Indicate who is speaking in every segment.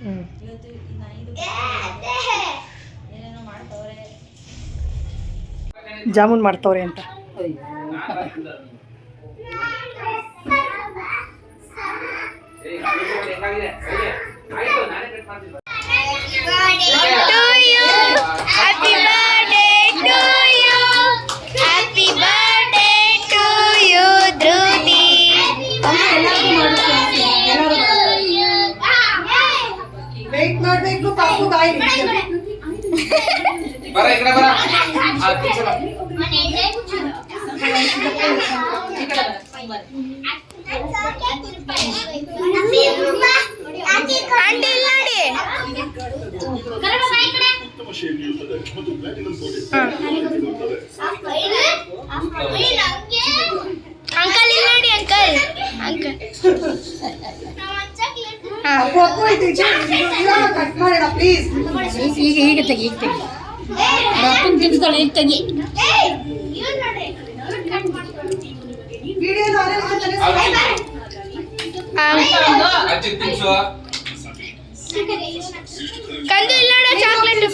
Speaker 1: ಹ್ಞೂ
Speaker 2: ಇವತ್ತು ಏನೇನೋ ಮಾಡ್ತವ್ರೆ
Speaker 1: ಜಾಮೂನ್ ಮಾಡ್ತವ್ರೆ ಅಂತ
Speaker 3: ಅಂಕಲ್ ಇಲ್ಲಿ ನೋಡಿ ಅಂಕಲ್ ಅಂಕಲ್
Speaker 1: ಕಟ್ ಮಾಡೋಣ ಪ್ಲೀಸ್
Speaker 2: ಈಗ ಈಗ ತೆಗಿ ಈಗ ತೆಗಿ ಅಪ್ಪನ ತಿನ್ಸ್ತಾಳೆ ಈಗ ತೆಗಿ
Speaker 3: ಕಂದು ಇಲ್ಲ ನೋಡು ಚಾಕ್ಲೇಟ್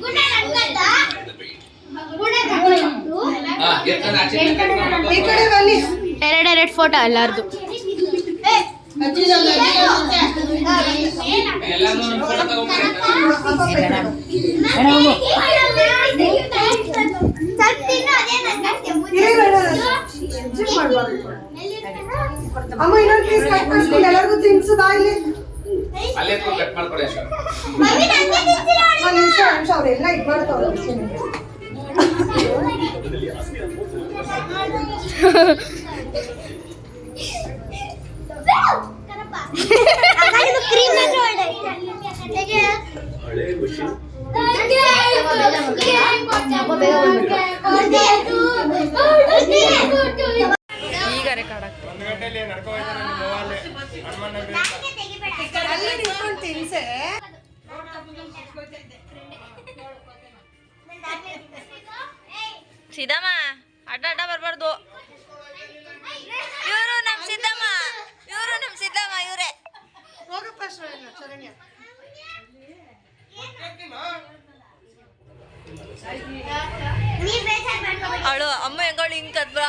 Speaker 2: ಗುಂಡ
Speaker 1: ಸಾಕು
Speaker 3: ಎರಡೆರಡು ಫೋಟೋ ಎಲ್ಲಾರ್ದು.
Speaker 1: ಅಮ್ಮ ಇನ್ನೊಂದು ಪೀಸ್ ಕಟ್ ಮಾಡ್ಕೊಂಡು ಎಲ್ಲರಿಗೂ ತಿನ್ಸು ಬಾಯಿಲಿ
Speaker 4: ಅಲ್ಲೇ ಕಟ್ ಮಾಡ್ಕೊಡಿ ಅಷ್ಟೇ
Speaker 1: ಒಂದು ನಿಮಿಷ ನಿಮಿಷ ಅವರೆಲ್ಲ ಇದು ಮಾಡ್ತಾವ್ರೆ
Speaker 3: ಈಗ ರೆಕಾರ್ಡ್ ಅಡ್ಡ ಅಡ್ಡ ಬರಬಾರ್ದು. ಇವರು ನಮ್ ಸಿದ್ದಮ್ಮ. ಇವರು ನಮ್ ಸಿದ್ದಮ್ಮ ಇವರೇ.
Speaker 1: ಹೋಗಪ್ಪ ಶ್ರೇಯ ಶರಣ್ಯ
Speaker 3: ಅವಳು ಅಮ್ಮ ಹೆಂಗಳು ಹಿಂಗ್ ಕದ್ಬಾ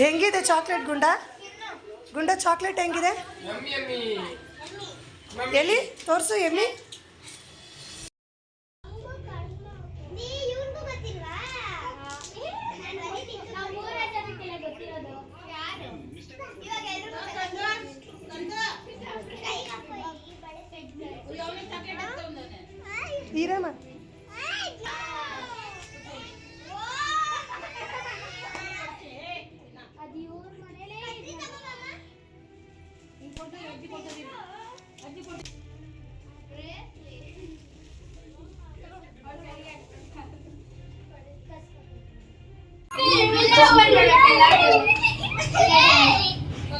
Speaker 1: ಹೆಂಗಿದೆ ಚಾಕ್ಲೇಟ್ ಗುಂಡ? ಗುಂಡ ಚಾಕ್ಲೇಟ್ ಹೆಂಗಿದೆ? ಎಲ್ಲಿ? ತೋರಿಸು ಎಮ್ಮಿ
Speaker 5: ನೀ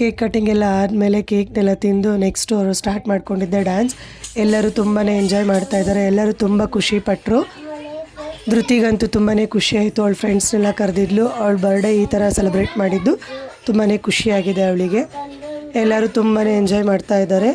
Speaker 4: ಕೇಕ್
Speaker 1: ಕಟಿಂಗ್ ಎಲ್ಲ ಆದಮೇಲೆ ಕೇಕ್ನೆಲ್ಲ ತಿಂದು ನೆಕ್ಸ್ಟ್ ಅವರು ಸ್ಟಾರ್ಟ್ ಮಾಡ್ಕೊಂಡಿದ್ದೆ ಡ್ಯಾನ್ಸ್, ಎಲ್ಲರೂ ತುಂಬಾ ಎಂಜಾಯ್ ಮಾಡ್ತಾ ಇದ್ದಾರೆ. ಎಲ್ಲರೂ ತುಂಬ ಖುಷಿ ಪಟ್ಟರು ಧೃತಿಗಂತೂ ತುಂಬಾ ಖುಷಿ ಆಯಿತು. ಅವಳ ಫ್ರೆಂಡ್ಸ್ನೆಲ್ಲ ಕರೆದಿದ್ಲು. ಅವಳ ಬರ್ಡೇ ಈ ಥರ ಸೆಲೆಬ್ರೇಟ್ ಮಾಡಿದ್ದು. ತುಂಬಾ ಖುಷಿಯಾಗಿದೆ ಅವಳಿಗೆ. ಎಲ್ಲರೂ ತುಂಬಾ ಎಂಜಾಯ್ ಮಾಡ್ತಾ ಇದ್ದಾರೆ.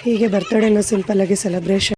Speaker 6: ಹೀಗೆ ಬರ್ತಡೇನ ಆಗಿ ಸೆಲೆಬ್ರೇಷನ್